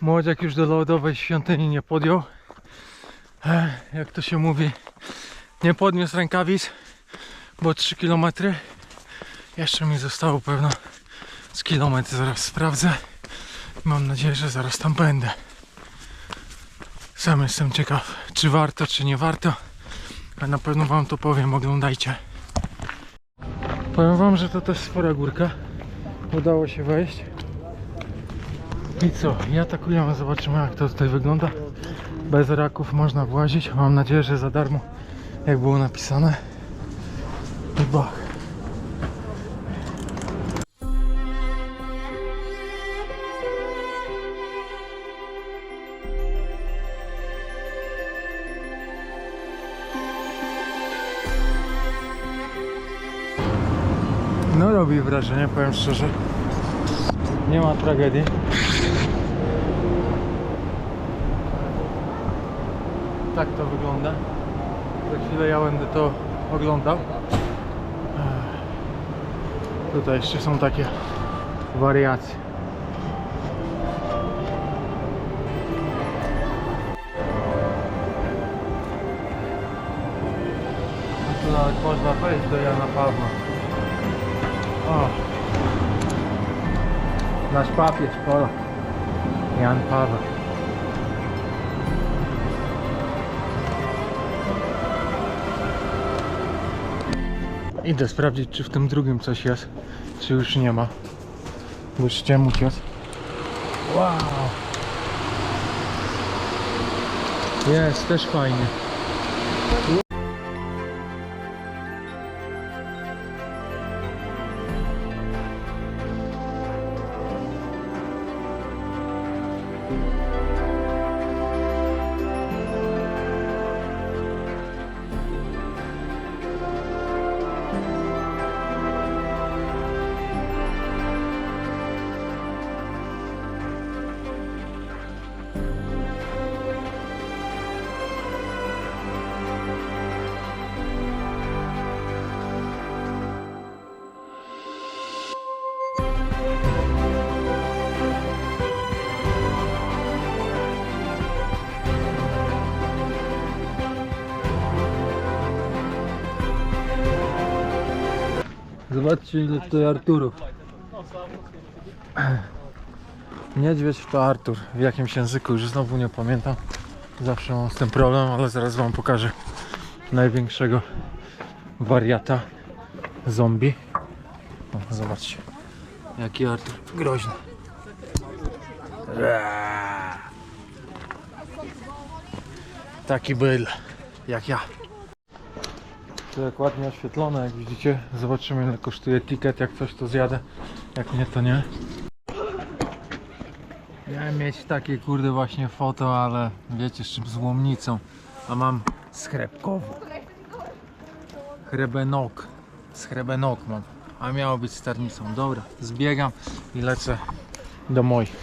Młodziak już do lodowej świątyni nie podjął. Jak to się mówi, nie podniósł rękawic, bo 3 km. Jeszcze mi zostało pewno z kilometr, zaraz sprawdzę. Mam nadzieję, że zaraz tam będę. Sam jestem ciekaw, czy warto, czy nie warto. A na pewno wam to powiem, oglądajcie. Powiem wam, że to też spora górka. Udało się wejść. I co? I atakujemy, zobaczymy jak to tutaj wygląda. Bez raków można włazić. Mam nadzieję, że za darmo, jak było napisane. I bach. No robi wrażenie, powiem szczerze. Nie ma tragedii. Tak to wygląda. Za chwilę ja będę to oglądał. Tutaj jeszcze są takie wariacje. Tu nawet można wejść do Jana Pawła. O. Nasz papież Polak. Jan Paweł. Idę sprawdzić, czy w tym drugim coś jest, czy już nie ma. Bo już chciałem uciec. Wow! Jest, też fajnie. Zobaczcie ile tutaj Arturów. Niedźwiedź to Artur. W jakimś języku już znowu nie pamiętam. Zawsze mam z tym problem, ale zaraz wam pokażę największego wariata zombie. O, zobaczcie. Jaki Artur groźny. Eee. Taki byl jak ja. To jak ładnie oświetlone, jak widzicie. Zobaczymy ile kosztuje ticket, jak coś to zjadę. Jak nie to nie. Miałem mieć takie kurde właśnie foto, ale wiecie z czym z łomnicą. A mam schrebkową. Chrebenok. Schrebenok mam. A miało być sternicą. Dobra, zbiegam i lecę do moich.